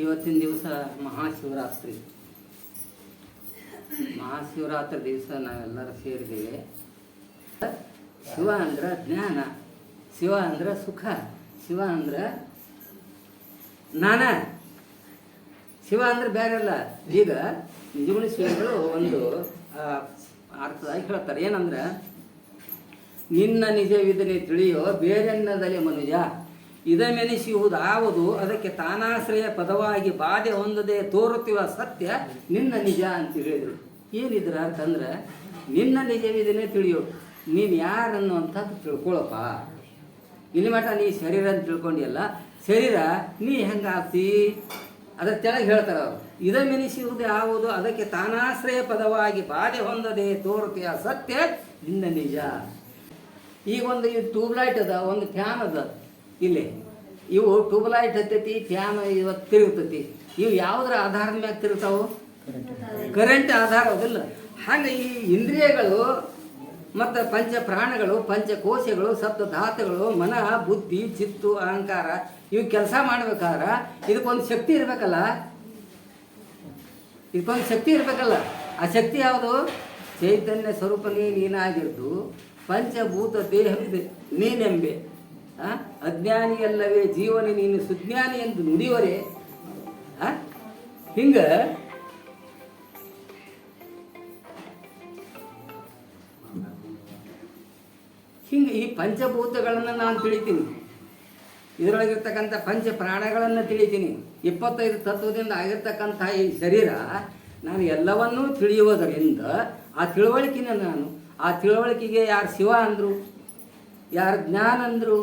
ಇವತ್ತಿನ ದಿವಸ ಮಹಾಶಿವರಾತ್ರಿ. ಮಹಾಶಿವರಾತ್ರಿ ದಿವಸ ನಾವೆಲ್ಲರೂ ಸೇರಿದ್ದೇವೆ. ಶಿವ ಅಂದ್ರೆ ಜ್ಞಾನ, ಶಿವ ಅಂದ್ರೆ ಸುಖ, ಶಿವ ಅಂದ್ರೆ ನಾನ ಶಿವ ಅಂದ್ರೆ ಬೇರೆ ಅಲ್ಲ ಈಗ ನಿಜಗುಣ ಶಿವಗಳು ಒಂದು ಅರ್ಥದಾಗಿ ಹೇಳ್ತಾರೆ. ಏನಂದ್ರೆ, ನಿನ್ನ ನಿಜವಿದನೆ ತಿಳಿಯೋ ಬೇರೆನ್ನದಲ್ಲಿ ಮನುಜ. ಇದಮೆನಿಸುವುದಾವುದು ಅದಕ್ಕೆ ತಾನಾಶ್ರಯ ಪದವಾಗಿ ಬಾಧೆ ಹೊಂದದೆ ತೋರುತ್ತಿರುವ ಸತ್ಯ ನಿನ್ನ ನಿಜ ಅಂತ ಹೇಳಿದರು. ಏನಿದ್ರ ಅಂತಂದ್ರೆ ನಿನ್ನ ನಿಜವಿದನೇ ತಿಳಿಯೋ. ನೀನು ಯಾರನ್ನು ಅಂತ ತಿಳ್ಕೊಳಪ್ಪ. ಇಲ್ಲಿ ಮಠ ನೀ ಶರೀರ ಅಂತ ತಿಳ್ಕೊಂಡಿಯಲ್ಲ, ಶರೀರ ನೀ ಹೆಂಗಾಗ್ತಿ? ಅದರ ಕೆಳಗೆ ಹೇಳ್ತಾರೆ ಅವರು. ಇದಮೆನಿಸುವುದು ಯಾವುದು ಅದಕ್ಕೆ ತಾನಾಶ್ರಯ ಪದವಾಗಿ ಬಾಧೆ ಹೊಂದದೆ ತೋರುತ್ತೆಯ ಸತ್ಯ ನಿನ್ನ ನಿಜ. ಈಗ ಒಂದು ಈ ಟ್ಯೂಬ್ಲೈಟ್ ಅದ, ಒಂದು ಫ್ಯಾನ್ ಅದ. ಇಲ್ಲಿ. ಇವು ಟ್ಯೂಬ್ಲೈಟ್ ಹತ್ತೈತಿ, ಫ್ಯಾನ್ ಇವತ್ತು ತಿರುಗ್ತೈತಿ. ಇವು ಯಾವುದರ ಆಧಾರದ ಮ್ಯಾಗ ತಿರುಗ್ತಾವು? ಕರೆಂಟ್ ಆಧಾರ ಅದಿಲ್ಲ ಹಾಗೆ ಈ ಇಂದ್ರಿಯಗಳು ಮತ್ತು ಪಂಚ ಪ್ರಾಣಗಳು, ಪಂಚಕೋಶಗಳು, ಸಪ್ತ ಧಾತುಗಳು, ಮನ, ಬುದ್ಧಿ, ಚಿತ್ತು, ಅಹಂಕಾರ, ಇವು ಕೆಲಸ ಮಾಡ್ಬೇಕಾದ್ರೆ ಇದಕ್ಕೊಂದು ಶಕ್ತಿ ಇರಬೇಕಲ್ಲ? ಇದಕ್ಕೊಂದು ಶಕ್ತಿ ಇರಬೇಕಲ್ಲ. ಆ ಶಕ್ತಿ ಯಾವುದು? ಚೈತನ್ಯ ಸ್ವರೂಪನೇ ನೀನಾಗಿರ್ದು ಪಂಚಭೂತ ದೇಹವಿದೆ ನೀನೆಂಬೆ? ಅಜ್ಞಾನಿಯಲ್ಲವೇ ಜೀವನ ನೀನು ಸುಜ್ಞಾನಿ ಎಂದು ನುಡಿಯವರೇ ಹಿಂಗ ಹಿಂಗ ಈ ಪಂಚಭೂತಗಳನ್ನು ನಾನು ತಿಳಿತೀನಿ. ಇದರೊಳಗಿರ್ತಕ್ಕಂಥ ಪಂಚ ಪ್ರಾಣಗಳನ್ನು ತಿಳಿತೀನಿ. ಇಪ್ಪತ್ತೈದು ತತ್ವದಿಂದ ಆಗಿರ್ತಕ್ಕಂಥ ಈ ಶರೀರ ನಾನು ಎಲ್ಲವನ್ನೂ ತಿಳಿಯುವುದರಿಂದ ಆ ತಿಳುವಳಿಕೆನ ನಾನು, ಆ ತಿಳುವಳಿಕೆಗೆ ಯಾರು ಶಿವ ಅಂದರು, ಯಾರು ಜ್ಞಾನ ಅಂದರು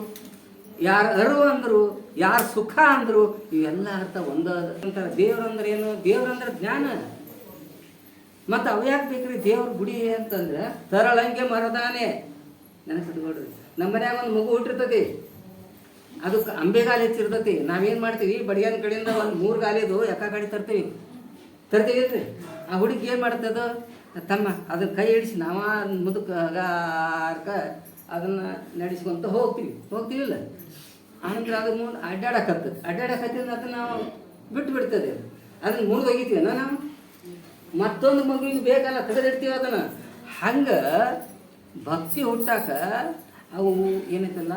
ಯಾರು ಅರು ಅಂದರು, ಯಾರು ಸುಖ ಅಂದರು, ಇವೆಲ್ಲ ಅರ್ಥ ಒಂದ ಅಂತಾರೆ ದೇವ್ರಂದ್ರೆ ಏನು? ದೇವ್ರಂದ್ರೆ ಜ್ಞಾನ. ಮತ್ತು ಅವು ಯಾಕೆ ಬೇಕ್ರಿ? ದೇವ್ರ ಗುಡಿ ಅಂತಂದ್ರೆ, ತರಳಂಗೆ ಮರದಾನೆ. ನೆನಪಿಟ್ಕೊಡ್ರಿ ನಮ್ಮ ಮನ್ಯಾಗ ಒಂದು ಮಗು ಹುಟ್ಟಿರ್ತತಿ. ಅದಕ್ಕೆ ಅಂಬೆಗಾಲ ಹೆಚ್ಚಿರ್ತತಿ ನಾವೇನು ಮಾಡ್ತೀವಿ? ಬಡಿಯನ್ ಕಡೆಯಿಂದ ಒಂದು ಮೂರು ಗಾಲಿದು ಎಕ್ಕ ಗಾಡಿ ತರ್ತೀವಿ? ತರ್ತೀವಿ ರೀ ಆ ಹುಡುಗಿ ಏನು ಮಾಡ್ತದ? ತಮ್ಮ ಅದನ್ನ ಕೈ ಹಿಡಿಸಿ ನಾವ ಮುದುಕ ಅದನ್ನ ನಡೆಸ್ಕೊಂತ ಹೋಗ್ತೀವಿ. ಹೋಗ್ತೀವಿಲ್ಲ. ಆನಂತರ ಅದ್ರ ಮುಂದೆ ಅಡ್ಡಾಡಕತ್ತ. ಅಡ್ಡಾಡಕತ್ತಿದ್ರೆ ಅದನ್ನ ನಾವು ಬಿಟ್ಟು ಬಿಡ್ತದೆ ಅದನ್ನ ಮುಂದೆ ಒಗಿತೀವನ ನಾವು. ಮತ್ತೊಂದು ಮಗುವಿಗೆ ಬೇಕಲ್ಲ, ತೆಗೆದಿಡ್ತೀವಿ ಅದನ್ನ. ಹಂಗೆ ಭಕ್ತಿ ಹುಟ್ಟಾಕ ಅವು ಏನೈತಲ್ಲ,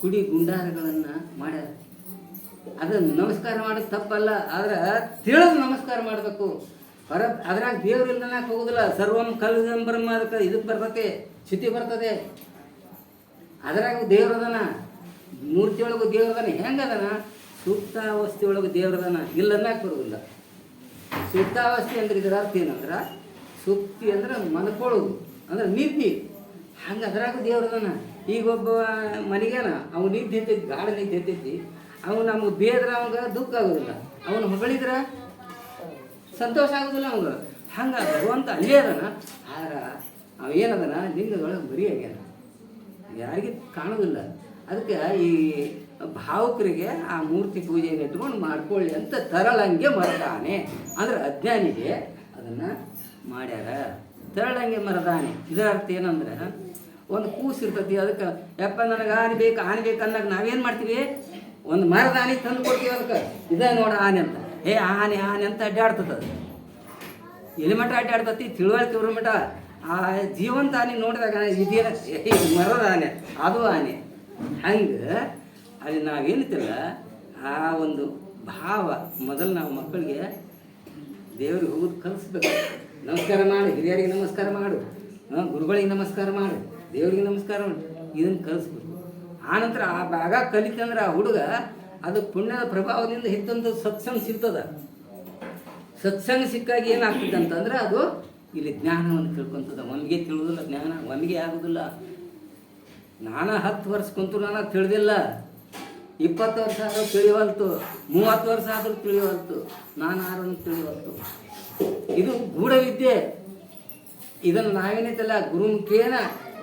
ಕುಡಿ ಗುಂಡಾರಗಳನ್ನು ಮಾಡ್ಯಾರ. ಅದನ್ನ ನಮಸ್ಕಾರ ಮಾಡೋದು ತಪ್ಪಲ್ಲ, ಆದ್ರೆ ತಿಳಿದು ನಮಸ್ಕಾರ ಮಾಡಬೇಕು. ಹೊರ ಅದ್ರಾಗ ದೇವ್ರ ಹೋಗುದಿಲ್ಲ. ಸರ್ವಂ ಕಲ್ಗಂ ಬ್ರಹ್ಮ ಅದಕ್ಕೆ ಇದಕ್ಕೆ ಬರ್ತತೆ, ಚ್ಯುತಿ ಬರ್ತದೆ. ಅದ್ರಾಗ ದೇವ್ರದನ ಮೂರ್ತಿ ಒಳಗೂ ದೇವ್ರದನ ಹೆಂಗದನ ಸುಪ್ತಾವಸ್ಥೆ ಒಳಗೆ ದೇವ್ರದನ ಇಲ್ಲ ಅನ್ನಕ್ಕೆ ಬರೋದಿಲ್ಲ. ಸುಪ್ತಾವಸ್ಥೆ ಅಂದ್ರೆ ಇದರ ಅರ್ಥ ಏನಂದ್ರೆ ಸುಪ್ತಿ ಅಂದ್ರೆ ಮನ್ಕೊಳ್ಳೋದು ಅಂದ್ರೆ ನಿದ್ದೆ. ಹಂಗೆ ಅದ್ರಾಗ ದೇವ್ರದನ ಈಗ ಒಬ್ಬ ಮನೆಗೇನ ಅವ್ನು ನಿದ್ದೆ ಎತ್ತೈತಿ ಗಾಢ ನಿದ್ದೆ ಎತ್ತೈತಿ ಅವ್ನು ನಮ್ಗೆ ಬೇದ್ರ ಅವಂಗ ದುಃಖ ಆಗೋದಿಲ್ಲ. ಅವನು ಹೊಗಳಿದ್ರೆ ಸಂತೋಷ ಆಗೋದಿಲ್ಲ ಅವ್ನು ಹಂಗೆ ಭಗವಂತ ಅಲ್ಲೇ ಅದನ. ಆದ್ರೆ ಅವ ಏನದನ ಲಿಂಗದೊಳಗೆ ಬರೀ ಆಗ್ಯಾನ ಯಾರಿಗೆ ಕಾಣೋದಿಲ್ಲ ಅದಕ್ಕೆ ಈ ಭಾವುಕರಿಗೆ ಆ ಮೂರ್ತಿ ಪೂಜೆಯನ್ನು ಇಟ್ಕೊಂಡು ಮಾಡ್ಕೊಳ್ಳಿ ಅಂತ ತರಳಂಗೆ ಮರದಾನೆ. ಅಂದ್ರೆ ಅಜ್ಞಾನಿಗೆ ಅದನ್ನು ಮಾಡ್ಯಾರ. ತರಳಂಗೆ ಮರದಾನೆ. ಇದರ ಅರ್ಥ ಏನಂದ್ರೆ, ಒಂದು ಕೂಸು ಇರ್ತತಿ, ಅದಕ್ಕೆ ಯಪ್ಪ ನನಗೆ ಆನೆ ಬೇಕು ಆನೆ ಬೇಕು ಅನ್ನಕ್ಕೆ ನಾವೇನು ಮಾಡ್ತೀವಿ? ಒಂದು ಮರದ ತಂದು ಕೊಡ್ತೀವಿ ಅದಕ್ಕೆ. ಇದ ನೋಡ ಆನೆ ಅಂತ. ಏ ಆನೆ ಆನೆ ಅಂತ ಅಡ್ಡಾಡ್ತದ ಎಲ್ಲಿ ಮಠ ಅಡ್ಡಾಡ್ತತಿ? ತಿಳುವಳಿಕೆ ಇವ್ರ ಮಠ ಆ ಜೀವಂತ ಆನೆ ನೋಡಿದಾಗ ಇದೇನ? ಮರದ ಆನೆ, ಅದು ಆನೆ. ಹಂಗೆ ಅಲ್ಲಿ ನಾವೇನಿತ್ತಲ್ಲ ಆ ಒಂದು ಭಾವ ಮೊದಲು ನಾವು ಮಕ್ಕಳಿಗೆ ದೇವ್ರಿಗೆ ಹೋಗೋದು ಕಲಿಸ್ಬೇಕು. ನಮಸ್ಕಾರ ಮಾಡು, ಹಿರಿಯರಿಗೆ ನಮಸ್ಕಾರ ಮಾಡು ಗುರುಗಳಿಗೆ ನಮಸ್ಕಾರ ಮಾಡು, ದೇವರಿಗೆ ನಮಸ್ಕಾರ ಮಾಡು ಇದನ್ನು ಕಲಿಸ್ಬೇಕು. ಆನಂತರ ಆ ಭಾಗ ಕಲಿತಂದ್ರೆ ಆ ಹುಡುಗ ಅದು ಪುಣ್ಯದ ಪ್ರಭಾವದಿಂದ ಹಿತ್ತಂದು ಸತ್ಸಂಗ ಸಿಗ್ತದ. ಸತ್ಸಂಗ ಸಿಕ್ಕಾಗ ಏನಾಗ್ತದೆ ಅಂತಂದ್ರೆ ಅದು ಇಲ್ಲಿ ಜ್ಞಾನವನ್ನು ತಿಳ್ಕೊಂತದ. ಒಮ್ಮಿಗೆ ತಿಳಿದಿಲ್ಲ, ಜ್ಞಾನ ಒಮ್ಮಿಗೆ ಆಗುದಿಲ್ಲ. ನಾನು ಹತ್ತು ವರ್ಷ ಕುಂತು ನಾನು ತಿಳಿದಿಲ್ಲ. ಇಪ್ಪತ್ತು ವರ್ಷ ಆದರೂ ತಿಳಿವಲ್ತು, ಮೂವತ್ತು ವರ್ಷ ಆದರೂ ತಿಳಿವಲ್ತು, ನಾನು ಆರನ್ನು ತಿಳಿವಲ್ತು? ಇದು ಗೂಢವಿದ್ಯೆ. ಇದನ್ನು ನಾವೇನೈತಲ್ಲ ಗುರುಮುಖೇನ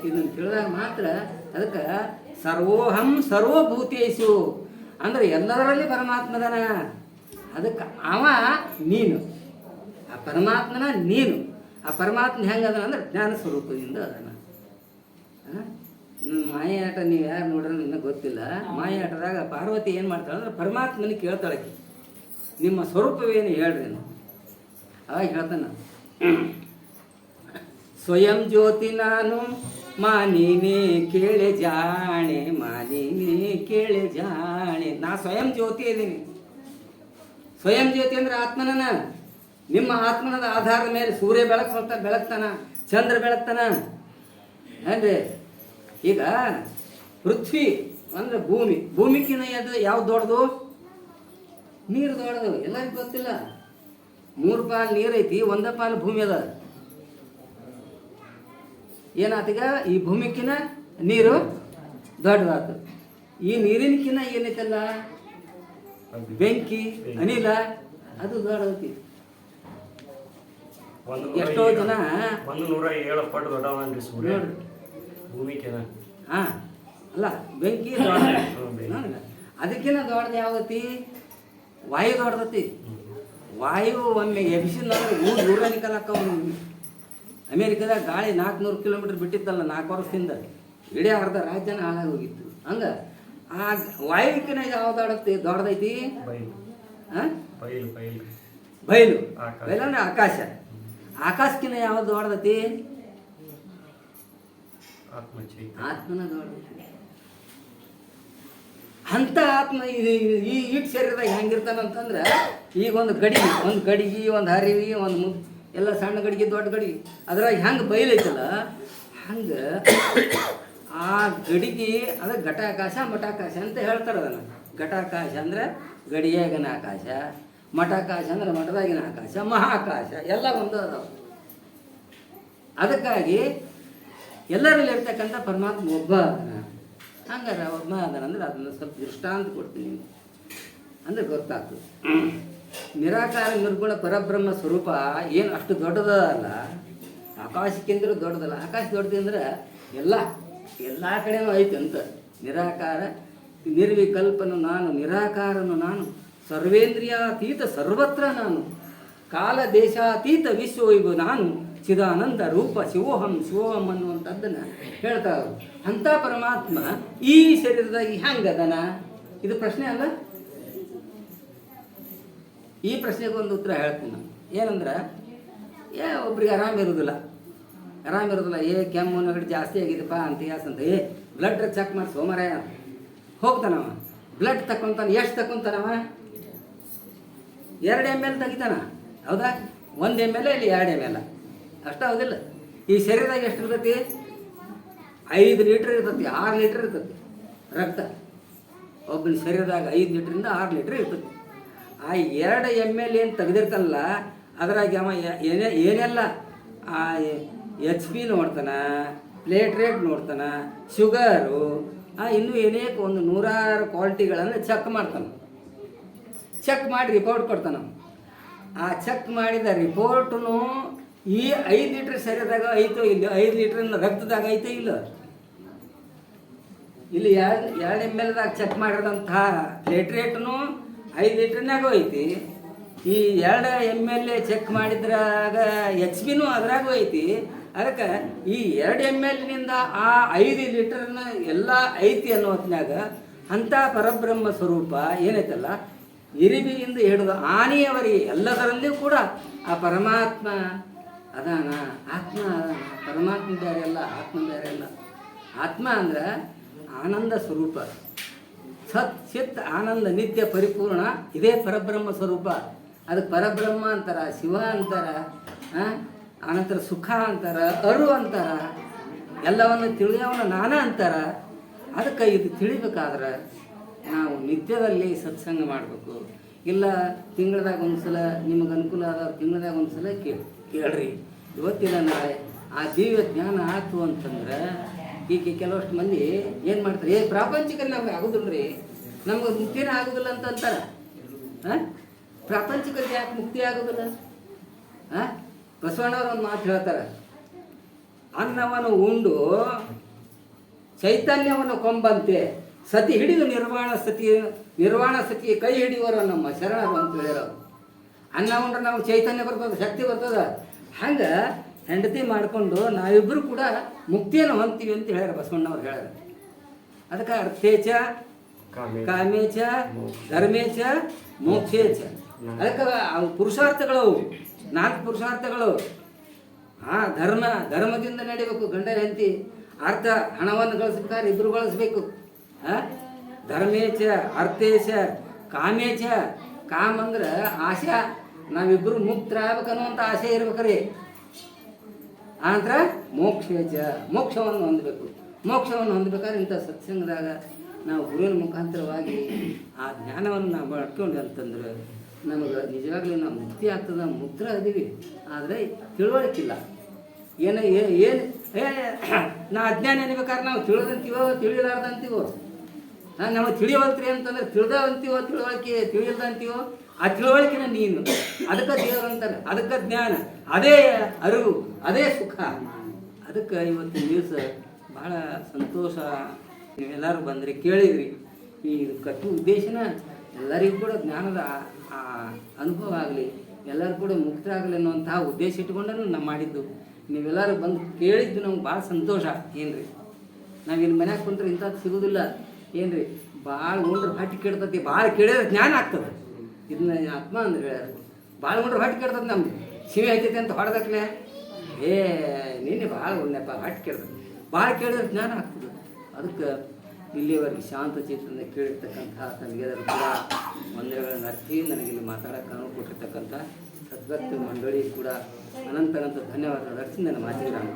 ಇದನ್ನು ತಿಳಿದಾಗ ಮಾತ್ರ ಅದಕ್ಕೆ ಸರ್ವೋಹಂ ಸರ್ವಭೂತೇಶು. ಅಂದ್ರೆ ಎಲ್ಲರಲ್ಲಿ ಪರಮಾತ್ಮದನ. ಅದಕ್ಕೆ ಅವ ನೀನು. ಆ ಪರಮಾತ್ಮನ ನೀನು. ಆ ಪರಮಾತ್ಮ ಹೆಂಗದನ ಅಂದ್ರೆ ಜ್ಞಾನ ಸ್ವರೂಪದಿಂದ ಅದನ. ಆ? ಹ್ಮ್, ಮಾಯಾಟ ನೀವು ಯಾರು ನೋಡ್ರೆ ನಿನ್ನ ಗೊತ್ತಿಲ್ಲ. ಮಾಯಾಟದಾಗ ಪಾರ್ವತಿ ಏನು ಮಾಡ್ತಾಳೆ ಅಂದ್ರೆ ಪರಮಾತ್ಮನಿಗೆ ಕೇಳ್ತಾಳೆ ನಿಮ್ಮ ಸ್ವರೂಪವೇನು ಹೇಳ್ರಿ. ಅವಾಗ ಹೇಳ್ತಾನ ಸ್ವಯಂ ಜ್ಯೋತಿ ನಾನು ಮಾನಿನೇ ಕೇಳೆ ಜಾಣೆ ಮಾನಿನೇ ಕೇಳೆ ಜಾಣೆ. ನಾ ಸ್ವಯಂ ಜ್ಯೋತಿ ಇದ್ದೀನಿ ಸ್ವಯಂ ಜ್ಯೋತಿ ಅಂದ್ರೆ ಆತ್ಮನನ. ನಿಮ್ಮ ಆತ್ಮನದ ಆಧಾರದ ಮೇಲೆ ಸೂರ್ಯ ಬೆಳಕು ಬೆಳಕ್ತಾನ, ಚಂದ್ರ ಬೆಳಗ್ತಾನ ಅಂದ್ರೆ ಈಗ ಪೃಥ್ವಿ ಅಂದ್ರೆ ಭೂಮಿ. ಭೂಮಿಕಿನ ಯಾವ್ದು ದೊಡ್ಡದು? ನೀರು ದೊಡ್ಡದು. ಎಲ್ಲರಿಗೂ ಗೊತ್ತಿಲ್ಲ? ಮೂರು ಪಾಲು ನೀರು ಐತಿ, ಒಂದ ಪಾಲು ಭೂಮಿ ಅದ. ಏನಾತೀಗ ಈ ಭೂಮಿಕಿನ ನೀರು ದೊಡ್ಡದಾತು. ಈ ನೀರಿನಕಿನ ಏನೈತಲ್ಲ? ಬೆಂಕಿ, ಅನಿಲ, ಅದು ದೊಡ್ಡದೈತಿ. ಎಷ್ಟೋ ಜನ? ಒಂದು ನೂರ ಏಳು ಪಟ್ಟು ದೊಡ್ಡವನ್ರಿ ಸೂರ್ಯ. ಭೂಮಿ ಭೂಮಿಕೆನ? ಹಾ. ಅಲ್ಲ ಬೆಂಕಿ. ಅದಕ್ಕಿಂತ ದೊಡ್ಡದು ಯಾವ್ದತಿ ವಾಯು ದೊಡ್ಡದತಿ ವಾಯು ಒಮ್ಮೆ ಎಬ್ಸಿದ್ರೆ ಊರು ದೂರ ಕಲಕ್ಕ ಅಮೇರಿಕದಾಗ ಗಾಳಿ ನಾಲ್ಕುನೂರು ಕಿಲೋಮೀಟರ್ ಬಿಟ್ಟಿತ್ತಲ್ಲ ನಾಲ್ಕು ವರ್ಷದಿಂದ. ಇಡೀ ಅರ್ಧ ರಾಜ್ಯನ ಹಾಳಾಗಿ ಹೋಗಿತ್ತು. ಹಂಗ? ಆ ವಾಯುವಿಕಿನ ಯಾವ್ದು ದೊಡ್ಡತಿ ದೊಡ್ಡದೈತಿ? ಬೈಲು. ಬಯಲು ಆಕಾಶ. ಬಯಲು ಅಂದ್ರೆ ಆಕಾಶ. ಆಕಾಶಕ್ಕಿಂತ ಯಾವ್ದು ದೊಡ್ಡದತಿ? ಆತ್ಮನ ದೊಡ್ಡ ಅಂತ ಆತ್ಮ ಇದು ಈ ಈಟ್ ಶರೀರದಾಗ ಹೆಂಗಿರ್ತಾನಂತಂದ್ರೆ ಈಗ ಒಂದು ಗಡಿಗೆ ಒಂದು ಗಡಿಗೆ ಒಂದು ಹರಿವಿ ಒಂದು ಮುದ್ ಎಲ್ಲ ಸಣ್ಣ ಗಡಿಗೆ ದೊಡ್ಡ ಗಡಿಗೆ ಅದ್ರಾಗ ಹೆಂಗೆ ಬೈಲೈತಲ್ಲ ಹಂಗೆ ಆ ಗಡಿಗೆ ಅದ ಘಟಾಕಾಶ ಮಠಾಕಾಶ ಅಂತ ಹೇಳ್ತಾರೆ ಅದನ್ನು. ಘಟಾಕಾಶ ಅಂದ್ರೆ ಗಡಿಯಾಗನ ಆಕಾಶ. ಮಠಾಕಾಶ ಅಂದ್ರೆ ಮಠದಾಗಿನ ಆಕಾಶ, ಮಹಾಕಾಶ, ಎಲ್ಲ ಒಂದು ಅದಾವ. ಅದಕ್ಕಾಗಿ ಎಲ್ಲರಲ್ಲಿ ಇರ್ತಕ್ಕಂಥ ಪರಮಾತ್ಮ ಒಬ್ಬ ಹಂಗಾರೆ ಒಬ್ಬ ಅದನ ಅಂದ್ರೆ ಅದನ್ನು ಸ್ವಲ್ಪ ದೃಷ್ಟಾಂತ ಕೊಡ್ತೀನಿ. ಅಂದ್ರೆ ಗೊತ್ತಾಗ್ತದೆ. ನಿರಾಕಾರ ನಿರ್ಗುಣ ಪರಬ್ರಹ್ಮ ಸ್ವರೂಪ ಏನು ಅಷ್ಟು ದೊಡ್ಡದಲ್ಲ. ಆಕಾಶಕ್ಕಿಂತ ದೊಡ್ಡದಲ್ಲ. ಆಕಾಶ ದೊಡ್ಡದಂದ್ರೆ ಎಲ್ಲ ಎಲ್ಲ ಕಡೆನೂ ಐತೆ ಅಂತ. ನಿರಾಕಾರ, ನಿರ್ವಿಕಲ್ಪನು ನಾನು, ನಿರಾಕಾರನು ನಾನು. ಸರ್ವೇಂದ್ರಿಯಾತೀತ ಸರ್ವತ್ರ ನಾನು. ಕಾಲ ದೇಶಾತೀತ ವಿಶ್ವವಿಭು ನಾನು. ಚಿದಾನಂದ ರೂಪ ಶಿವೋಹಂ ಶಿವೋಹಂ ಅನ್ನುವಂಥದ್ದನ್ನು ಹೇಳ್ತಾ ಅಂತ ಪರಮಾತ್ಮ ಈ ಶರೀರದಾಗ ಹೆಂಗದನ ಇದು ಪ್ರಶ್ನೆ ಅಲ್ಲ? ಈ ಪ್ರಶ್ನೆಗೆ ಒಂದು ಉತ್ತರ ಹೇಳ್ತೀನಿ ನಾನು. ಏನಂದ್ರೆ, ಏ, ಒಬ್ರಿಗೆ ಆರಾಮ ಇರೋದಿಲ್ಲ. ಆರಾಮ ಇರೋದಿಲ್ಲ, ಏ, ಕೆಮ್ಮು, ನೆಗಡಿ ಜಾಸ್ತಿ ಆಗಿದೆಪ್ಪ ಅಂತ ಯಾಸಂತ ಏ ಬ್ಲಡ್ ಚೆಕ್ ಮಾಡಿ ಸೋಮವಾರ ಹೋಗ್ತಾನವ. ಬ್ಲಡ್ ತಕೊಂತಾನ ಎಷ್ಟು ತಕೊಂತಾನವ ಎರಡು ಎಂ ಎಲ್ ತೆಗಿತಾನ? ಹೌದಾ? ಒಂದು ಎಂ ಎಲ್ ಇಲ್ಲಿ ಎರಡು ಎಂ ಎಲ್ ಅಷ್ಟೇ ಹೌದಿಲ್ಲ ಈ ಶರೀರದಾಗ ಎಷ್ಟು ಇರ್ತೈತಿ? ಐದು ಲೀಟ್ರ್ ಇರ್ತೈತಿ, ಆರು ಲೀಟ್ರ್ ಇರ್ತೈತಿ ರಕ್ತ. ಒಬ್ಬನ ಶರೀರದಾಗ ಐದು ಲೀಟ್ರಿಂದ ಆರು ಲೀಟ್ರ್ ಇರ್ತೈತಿ. ಆ ಎರಡು ಎಂ ಎಲ್ ಏನು ತೆಗೆದಿರ್ತಾನಲ್ಲ ಅದ್ರಾಗ ಅವ ಏನೇ, ಏನೆಲ್ಲ ಆ ಎಚ್ ಪಿ ನೋಡ್ತಾನ ಪ್ಲೇಟ್ ರೇಟ್ ನೋಡ್ತಾನ ಶುಗರು ಇನ್ನೂ ಏನೇಕ ಒಂದು ನೂರಾರು ಕ್ವಾಲಿಟಿಗಳನ್ನು ಚೆಕ್ ಮಾಡ್ತಾನೆ. ಚೆಕ್ ಮಾಡಿ ರಿಪೋರ್ಟ್ ಕೊಡ್ತಾನೆ. ಆ ಚೆಕ್ ಮಾಡಿದ ರಿಪೋರ್ಟ್ನು ಈ ಐದು ಲೀಟ್ರ್ ಶರೀರದಾಗ ಐತೋ ಇಲ್ಲ, ಐದು ಲೀಟ್ರ್ ರಕ್ತದಾಗ ಐತೋ ಇಲ್ಲ. ಇಲ್ಲಿ ಎರಡು ಎರಡು ಎಂ ಎಲ್ದಾಗ ಚೆಕ್ ಮಾಡಿದಂತಹ ಪ್ಲೇಟ್ರೇಟ್ನು ಐದು ಲೀಟ್ರ್ನಾಗೂ ಐತಿ. ಈ ಎರಡು ಎಂ ಎಲ್ ಎ ಚೆಕ್ ಮಾಡಿದ್ರಾಗ ಎಚ್ ಬಿನೂ ಅದ್ರಾಗೂ ಐತಿ. ಅದಕ್ಕೆ ಈ ಎರಡು ಎಂ ಎಲ್ನಿಂದ ಆ ಐದು ಲೀಟರ್ನ ಎಲ್ಲ ಐತಿ ಅನ್ನೋ ಹೊತ್ತಿನಾಗ ಅಂಥ ಪರಬ್ರಹ್ಮ ಸ್ವರೂಪ ಏನೈತಲ್ಲ ಇರಿಬಿಯಿಂದ ಹಿಡಿದು ಆನೆಯವರಿಗೆ ಎಲ್ಲದರಲ್ಲಿಯೂ ಕೂಡ ಆ ಪರಮಾತ್ಮ ಅದಾನ, ಆತ್ಮ ಅದಾನ. ಪರಮಾತ್ಮ ಬೇರೆ ಅಲ್ಲ, ಆತ್ಮ ಬೇರೆ ಅಲ್ಲ. ಆತ್ಮ ಅಂದ್ರೆ ಆನಂದ ಸ್ವರೂಪ. ಸತ್ ಚಿತ್ ಆನಂದ, ನಿತ್ಯ, ಪರಿಪೂರ್ಣ, ಇದೇ ಪರಬ್ರಹ್ಮ ಸ್ವರೂಪ. ಅದಕ್ಕೆ ಪರಬ್ರಹ್ಮ ಅಂತಾರ, ಶಿವ ಅಂತಾರ? ಆನಂತರ ಸುಖ ಅಂತಾರ, ಅರು ಅಂತಾರ, ಎಲ್ಲವನ್ನು ತಿಳಿಯವನ ನಾನ ಅಂತಾರ. ಅದಕ್ಕೆ ಇದು ತಿಳಿಬೇಕಾದ್ರೆ ನಾವು ನಿತ್ಯದಲ್ಲಿ ಸತ್ಸಂಗ ಮಾಡಬೇಕು. ಇಲ್ಲ ತಿಂಗಳದಾಗ ಒಂದ್ಸಲ, ನಿಮಗೆ ಅನುಕೂಲ ಆದ ತಿಂಗಳದಾಗ ಒಂದ್ಸಲ ಕೇಳಿ ಕೇಳ್ರಿ. ಇವತ್ತಿನ ನಾಳೆ ಆ ದಿವ್ಯ ಜ್ಞಾನ ಆಯ್ತು ಅಂತಂದ್ರೆ ಈಗ ಕೆಲವಷ್ಟು ಮಂದಿ ಏನು ಮಾಡ್ತಾರೆ, ಏ ಪ್ರಾಪಂಚಿಕಲ್ಲಿ ನಮ್ಗೆ ಆಗೋದಿಲ್ರಿ. ನಮ್ಗೆ ಮುಕ್ತಿನೇ ಆಗೋದಿಲ್ಲ ಅಂತ ಅಂತಾರ. ಹಾಂ? ಪ್ರಾಪಂಚಿಕಕ್ಕೆ ಯಾಕೆ ಮುಕ್ತಿ ಆಗೋದಿಲ್ಲ? ಹಾಂ? ಬಸವಣ್ಣವ್ರು ಒಂದು ಮಾತು ಹೇಳ್ತಾರೆ. ಅನ್ನವನ್ನು ಉಂಡು ಚೈತನ್ಯವನ್ನು ಕೊಂಬಂತೆ. ಸತಿ ಹಿಡಿದು ನಿರ್ವಾಣ ಸತಿ ನಿರ್ವಾಣ ಸತಿಯ ಕೈ ಹಿಡಿಯುವರು ನಮ್ಮ ಶರಣರು ಅಂತ ಹೇಳಿರೋರು ಅನ್ನ ಉಂಡ್ರೆ ನಮ್ಗೆ ಚೈತನ್ಯ ಬರ್ತದೆ ಶಕ್ತಿ ಬರ್ತದೆ. ಹಂಗೆ ಹೆಂಡತಿ ಮಾಡಿಕೊಂಡು ನಾವಿಬ್ಬರು ಕೂಡ ಮುಕ್ತಿಯನ್ನು ಹೊಂತೀವಿ ಅಂತ ಹೇಳ್ಯಾರ ಬಸವಣ್ಣವ್ರು ಹೇಳ್ಯಾರ. ಅದಕ್ಕೆ ಅರ್ಥೇಚ ಕಾಮೇ ಕಾಮೇಚ ಧರ್ಮೇಚ ಮೋಕ್ಷೇಚ. ಅದಕ್ಕೆ ಅವು ಪುರುಷಾರ್ಥಗಳು ನಾಲ್ಕು ಪುರುಷಾರ್ಥಗಳು. ಆ ಧರ್ಮ ಧರ್ಮದಿಂದ ನಡಿಬೇಕು ಗಂಡ ಹೆಂಡತಿ. ಅರ್ಥ ಹಣವನ್ನು ಗಳಿಸ್ಬೇಕಾದ್ರೆ ಇಬ್ಬರು ಗಳಿಸ್ಬೇಕು. ಧರ್ಮೇಚ ಅರ್ಥೇಶ ಕಾಮೇಚ ಕಾಮ್ ಅಂದ್ರೆ ಮುಕ್ತರ ನಾವಿಬ್ರು ಮುಕ್ತರಾಗಬೇಕನ್ನುವಂಥ ಆಸೆ ಇರ್ಬೇಕ್ರಿ. ಆನಂತರ ಮೋಕ್ಷೇಚ ಮೋಕ್ಷವನ್ನು ಹೊಂದಬೇಕು. ಮೋಕ್ಷವನ್ನು ಹೊಂದಬೇಕಾದ್ರೆ ಇಂಥ ಸತ್ಸಂಗದಾಗ ನಾವು ಗುರುವಿನ ಮುಖಾಂತರವಾಗಿ ಆ ಜ್ಞಾನವನ್ನು ನಾವು ಮಾಡ್ಕೊಂಡು ಅಂತಂದ್ರೆ ನಮಗೆ ನಿಜವಾಗ್ಲೂ ನಾವು ಮುಕ್ತಿ ಆಗ್ತದ, ಮುಕ್ತರ ಅದೀವಿ ಆದರೆ ತಿಳುವಳಿಕಿಲ್ಲ. ಏನ ಏನು, ಏ, ನಾ ಅಜ್ಞಾನ ಅನ್ಬೇಕಾದ್ರೆ ನಾವು ತಿಳಿದಂತೀವೋ ತಿಳಿಲಾರ್ದಂತೀವೋ ನಮಗೆ ತಿಳಿಯವಲ್ತ್ರಿ ಅಂತಂದ್ರೆ ತಿಳಿದವಂತೀವೋ ತಿಳುವಳಿಕೆ, ತಿಳಿಲ್ದಂತೀವೋ, ಆ ತಿಳುವಳಿಕೆನ ನೀನು. ಅದಕ್ಕೆ ದೇವರು ಅಂತಾರೆ ಅದಕ್ಕೆ ಜ್ಞಾನ, ಅದೇ ಅರಿವು, ಅದೇ ಸುಖ. ಅದಕ್ಕೆ ಇವತ್ತಿನ ದಿವಸ ಬಹಳ ಸಂತೋಷ ನೀವೆಲ್ಲರೂ ಬಂದ್ರಿ, ಕೇಳಿದ್ರಿ. ಈ ಕಟ್ಟು ಉದ್ದೇಶನ ಎಲ್ಲರಿಗೂ ಕೂಡ ಜ್ಞಾನದ ಆ- ಅನುಭವ ಆಗಲಿ, ಎಲ್ಲರೂ ಕೂಡ ಮುಕ್ತರಾಗಲಿ ಅನ್ನುವಂತಹ ಉದ್ದೇಶ ಇಟ್ಕೊಂಡನು ನಾವು ಮಾಡಿದ್ದು. ನೀವೆಲ್ಲರೂ ಬಂದು ಕೇಳಿದ್ದು ನಮ್ಗೆ ಭಾಳ ಸಂತೋಷ, ಏನ್ರಿ? ನಾವಿಲ್ಲಿ ಮನ್ಯಾಗ ಕುಂತ್ರೆ ಇಂಥದ್ದು ಸಿಗೋದಿಲ್ಲ. ಏನ್ರಿ ಭಾಳ ಉಂಡ್ರೆ ಹಟ್ಟಿ ಕೆಡ್ತತಿ ಭಾಳ ಕೇಳಿದ್ರೆ ಜ್ಞಾನ ಆಗ್ತದೆ. ಇದನ್ನ ಆತ್ಮ ಅಂದ್ರೆ ಹೇಳ್ಯಾರ. ಭಾಳ ಉಂಡ್ರೆ ಹಟ್ಟಿ ಕೆಡ್ತದೆ ನಮ್ದು. ಸಿಮೆ ಹಚ್ಚತಿ ಅಂತ ಹೊಡೆದಕ್ಲೆ, ಏ, ನಿನ್ನೆ ಭಾಳ ಉಣ್ಣಪ್ಪ, ಹಟ್ಟಿ ಕೆಡ್ತದೆ ಭಾಳ ಕೇಳಿದ್ರೆ ಜ್ಞಾನ ಆಗ್ತದೆ. ಅದಕ್ಕೆ ಇಲ್ಲಿವರೆಗೆ ಶಾಂತ ಚೇತನ ಕೇಳಿರ್ತಕ್ಕಂಥ ತನಗೆ ಕೂಡ ವಂದನೆಗಳನ್ನು ಅರ್ಥಿ ನನಗಿಲ್ಲಿ ಮಾತಾಡೋಕ್ಕೆ ಕೊಟ್ಟಿರ್ತಕ್ಕಂಥ ಸದ್ಭಕ್ತ ಮಂಡಳಿ ಕೂಡ ಅನಂತ ಅನಂತ ಧನ್ಯವಾದ ಅರ್ಚಿ ನನ್ನ ಮಾತಿಗೆ ನಾನು